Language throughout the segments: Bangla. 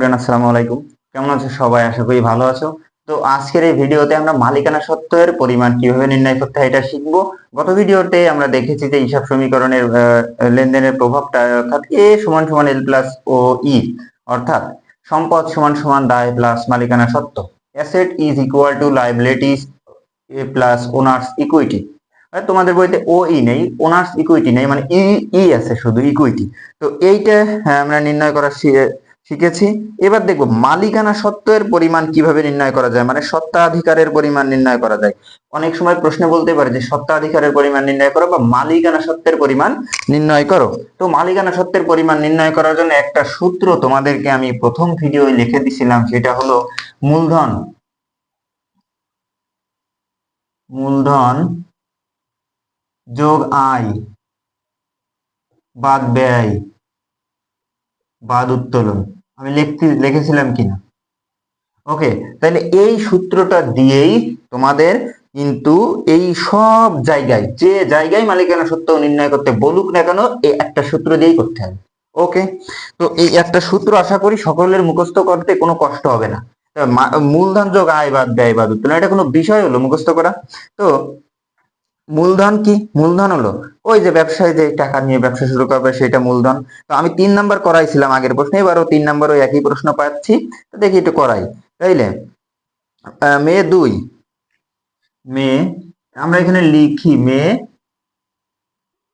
আসসালামু আলাইকুম। কেমন আছো সবাই? আশা করি ভালো আছো। তো আজকের এই ভিডিওতে আমরা মালিকানা সত্ত্বের পরিমাণ কীভাবে নির্ণয় করতে হয় এটা শিখব। গত ভিডিওতে আমরা দেখেছি যে হিসাব সমীকরণের লেনদেনের প্রভাবটা অর্থাৎ এ সমান সমান এল প্লাস ও ই অর্থাৎ সম্পদ সমান সমান দায় প্লাস মালিকানা সত্ত্ব। Asset is equal to liabilities A plus owners equity তোমাদের বইতে ও ই নেই ওনার্স ইকুইটি নেই মানে ই ই আছে শুধু ইকুইটি তো এইটা হ্যাঁ, আমরা নির্ণয় করা শি- আছে? এবার দেখব, মালিকানা সত্ত্বের পরিমাণ কীভাবে নির্ণয় করা যায়? মানে সত্ত্বাধিকারের পরিমাণ নির্ণয় করা যায়। অনেক সময় প্রশ্ন বলতে পারে যে, সত্ত্বাধিকারের পরিমাণ নির্ণয় করো বা মালিকানা সত্ত্বের পরিমাণ নির্ণয় করো। তো মালিকানা সত্ত্বের পরিমাণ নির্ণয় করার জন্য একটা সূত্র তোমাদেরকে আমি প্রথম ভিডিও লিখে দিছিলাম, সেটা হলো মূলধন। মূলধন যোগ আয় বাদ ব্যয়, বাদ উত্তোলন। আমি লিখতে, লিখেছিলাম কিনা? ওকে তাহলে এই সূত্রটা দিয়েই তোমাদের কিন্তু এই সব জায়গায়, যে জায়গায় মালিকানা সত্য নির্ণয় করতে বলুক না কেন, এই একটা সূত্র দিয়েই করতে হবে। ওকে তো এই একটা সূত্র আশা করি সকলের মুখস্থ করতে কোনো কষ্ট হবে না। মূলধন যোগ আয় বাদ ব্যয় বাদ উত্তোলন, এটা কোনো বিষয় হলো মুখস্থ করা। তো মূলধন কি? মূলধন হলো? ওই যে ব্যবসায় যে টাকা নিয়ে ব্যবসা শুরু করবে সেটা মূলধন। তো আমি তিন নাম্বার করাইছিলাম আগের প্রশ্নে, এবারও তিন নাম্বার ওই একই প্রশ্ন পাচ্ছি। তো দেখি একটু করাই। তাইলে মে দুই। মে, আমরা এখানে লিখি মে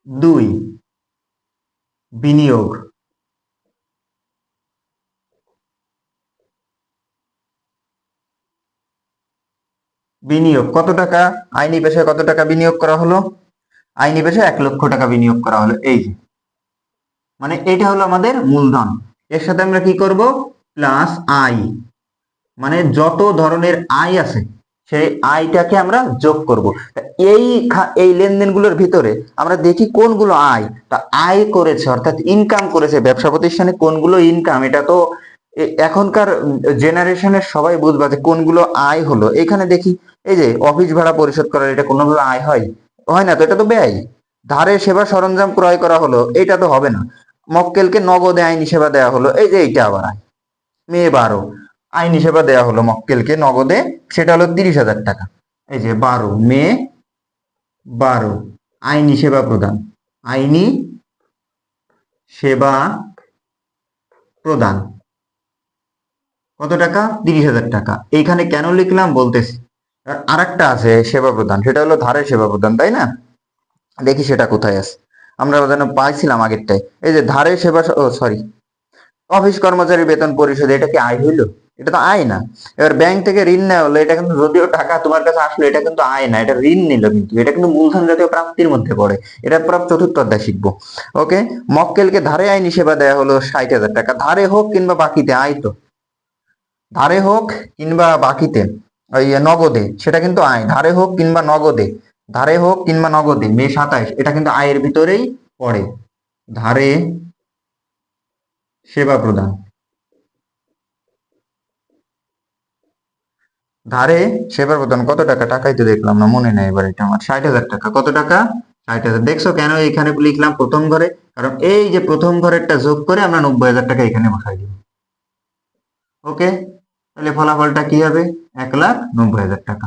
দুই। বিনিয়োগ। বিনিয়োগ। কত টাকা? আইনি পেশায় কত টাকা বিনিয়োগ করা হলো? আইনি পেশায় এক লক্ষ টাকা বিনিয়োগ করা হলো। এই যে। মানে এটা হলো আমাদের মূলধন। এর সাথে আমরা কি করব? প্লাস আই মানে যত ধরনের আয় আছে, সেই আয়টাকে আমরা যোগ করব। এই এই লেনদেনগুলোর ভিতরে আমরা দেখি কোনগুলো আয়। তা আয় করেছে, অর্থাৎ ইনকাম করেছে ব্যবসা প্রতিষ্ঠানে কোনগুলো ইনকাম এটা তো এখনকার জেনারেশনের সবাই বুঝবা যে কোনগুলো আয় হলো। এখানে দেখি, এই যে অফিস ভাড়া পরিশোধ করার, এটা কোনোভাবে আয় হয়? হয় না তো, এটা তো ব্যয়। ধারে সেবা সরঞ্জাম ক্রয় করা হলো, এটা তো হবে না। মক্কেলকে নগদে আইনি সেবা দেওয়া হলো, এই যে এইটা আবার আয়। মে বারো, আইনি সেবা দেওয়া হলো মক্কেলকে নগদে, সেটা হলো তিরিশ হাজার টাকা। এই যে বারো মে বারো, আইনি সেবা প্রদান। আইনি সেবা প্রদান। কত টাকা? তিরিশ হাজার টাকা। এইখানে কেন লিখলাম? বলতেছি। আর একটা আছে, সেবা প্রদান। সেটা হলো ধারের সেবা প্রদান, তাই না? দেখি সেটা কোথায় আছে। আমরা যেন পাইছিলাম আগেরটাই এই যে ধারে সেবা সরি অফিস কর্মচারী বেতন পরিশোধ, এটা কি আয় হইল? এটা তো আয় না। এবার ব্যাংক থেকে ঋণ নেওয়া হলো, এটা কিন্তু যদিও টাকা তোমার কাছে আসলো, এটা কিন্তু আয় না। এটা ঋণ নিল কিন্তু। এটা কিন্তু মূলধন জাতীয় প্রাপ্তির মধ্যে পড়ে। এটা পুরো চতুর্থ অধ্যায় শিখব। ওকে মক্কেলকে ধারে আইনি সেবা দেওয়া হলো ষাট হাজার টাকা। ধারে হোক কিংবা বাকিতে, আয় তো। ধারে হোক কিংবা বাকিতে ওই নগদে, সেটা কিন্তু আয়। ধারে হোক কিংবা নগদে, ধারে হোক কিংবা নগদে, মে সাতাইশ এটা কিন্তু আয়ের ভিতরেই পড়ে। ধারে সেবা প্রদান। ধারে সেবা প্রদান, কত টাকা? টাকাই তো দেখলাম না, মনে নেই এবার এটা আমার। ষাট হাজার টাকা, কত টাকা? ষাট হাজার। দেখছ কেন এখানে লিখলাম প্রথম ঘরে? কারণ এই যে প্রথম ঘরেরটা যোগ করে আমরা নব্বই হাজার টাকা এখানে বসাই দিব। ওকে? তাহলে ফলাফলটা কি হবে? এক লাখ নব্বই হাজার টাকা।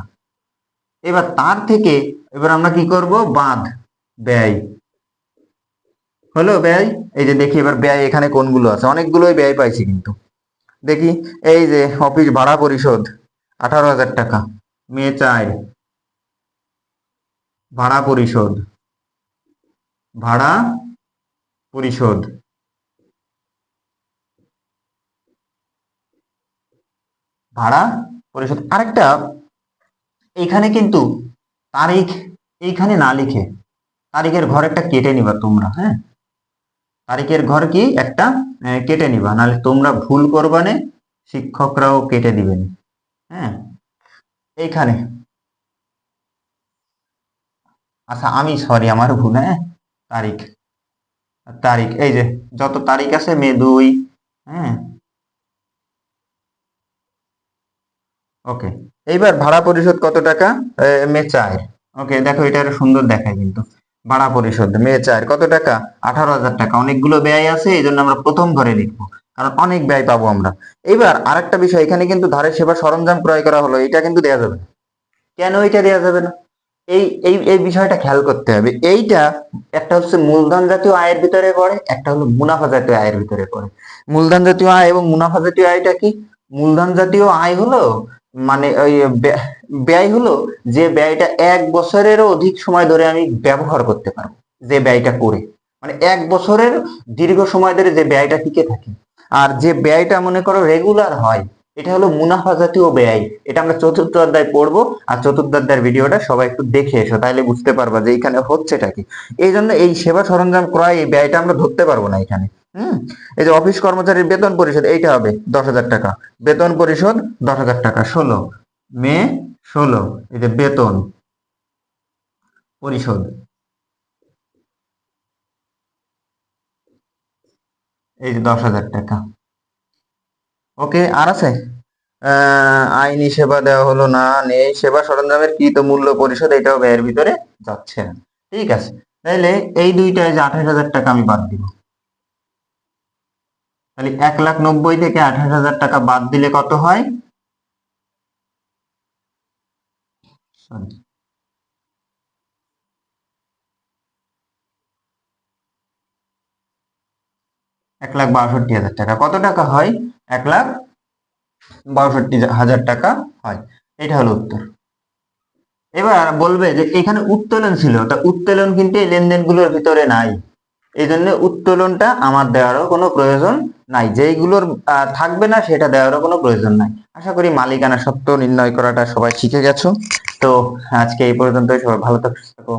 এবার তার থেকে এবার আমরা কি করব? বাঁধ, ব্যয়। হলো ব্যয়? এই যে দেখি এবার ব্যয় এখানে কোনগুলো আছে? অনেকগুলোই ব্যয় পাইছি কিন্তু। দেখি, এই যে অফিস ভাড়া পরিশোধ, আঠারো হাজার টাকা। মেয়ে চার ভাড়া পরিশোধ। ভাড়া পরিশোধ। ভাড়া পরিশোধ। আরেকটা, এখানে কিন্তু তারিখ, এইখানে না লিখে তারিখের ঘর একটা কেটে নিবা তোমরা হ্যাঁ? তারিখের ঘর কি একটা কেটে নিবা, নাহলে তোমরা ভুল করবানে শিক্ষকরাও কেটে দিবেন হ্যাঁ? এইখানে। আচ্ছা আমি সরি আমার ভুল হ্যাঁ? তারিখ তারিখ, এই যে, যত তারিখ আছে মে দুই হ্যাঁ? ওকে, এইবার ভাড়া পরিশোধ কত টাকা? মে চার। ওকে, দেখো এটা সুন্দর দেখায় কিন্তু। ভাড়া পরিশোধ, মে চার, কত টাকা? আঠারো হাজার টাকা। অনেকগুলো ব্যয় আছে, এই জন্য আমরা প্রথম ঘরে লিখব, কারণ অনেক ব্যয় পাবো আমরা। এবার আরেকটা বিষয়, এখানে কিন্তু ধারে সেবা সরঞ্জাম ক্রয় করা হলো, এটা কিন্তু দেওয়া যাবে না। কেন এটা দেওয়া যাবে না? এই এই এই বিষয়টা খেয়াল করতে হবে। এইটা একটা হচ্ছে মূলধন জাতীয় আয়ের ভিতরে পড়ে, একটা হলো মুনাফা জাতীয় আয়ের ভিতরে পড়ে। মূলধন জাতীয় আয় এবং মুনাফা জাতীয় আয়টা কি? মূলধন জাতীয় আয় হলো মানে ওই ব্যয়- হলো যে ব্যয়টা এক বছরেরও অধিক সময় ধরে আমি ব্যবহার করতে পারব, যে ব্যয়টা করে। মানে এক বছরের দীর্ঘ সময় ধরে যে ব্যয়টা টিকে থাকে। আর যে ব্যয়টা মনে করো রেগুলার হয়, এটা হলো মুনাফা জাতীয় ব্যয়। এটা আমরা চতুর্থ অধ্যায় পড়ব, আর চতুর্থ অধ্যায়ের ভিডিওটা সবাই একটু দেখে এসো তাহলে বুঝতে পারবা যে এখানে হচ্ছেটা কি। এই জন্য এই সেবা সরঞ্জাম ক্রয় এই ব্যয়টা আমরা ধরতে পারব না এখানে। হুম? এই যে অফিস কর্মচারীর বেতন পরিশোধ, এইটা হবে দশ হাজার টাকা। বেতন পরিশোধ দশ হাজার টাকা, ষোলো। মে, ষোলো। এই যে বেতন পরিশোধ। এই যে দশ হাজার টাকা। ওকে, আর আছে? আইনি সেবা দেওয়া হলো না, নেই। সেবা সরঞ্জামের কৃত মূল্য পরিশোধ এটাও ব্যয়ের ভিতরে যাচ্ছে ঠিক আছে। তাইলে এই দুইটায় যে আঠাশ হাজার টাকা আমি বাদ দিব। তাহলে এক লাখ নব্বই থেকে আঠাশ হাজার টাকা বাদ দিলে কত হয়. এক লাখ বাষট্টি হাজার টাকা। কত টাকা হয়? এক লাখ বাষট্টি হাজার টাকা হয়। এটা হলো উত্তর। এবার বলবে যে এখানে উত্তোলন ছিল, তা উত্তোলন কিন্তু এই লেনদেনগুলোর ভিতরে নাই। এই জন্য উত্তোলনটা আমার দেওয়ারও কোনো প্রয়োজন নাই। যেইগুলোর থাকবে না সেটা দেওয়ারও কোনো প্রয়োজন নাই। আশা করি মালিকানা সত্ত্ব নির্ণয় করাটা সবাই শিখে গেছো। তো আজকে এই পর্যন্তই। সবাই ভালো থাকো।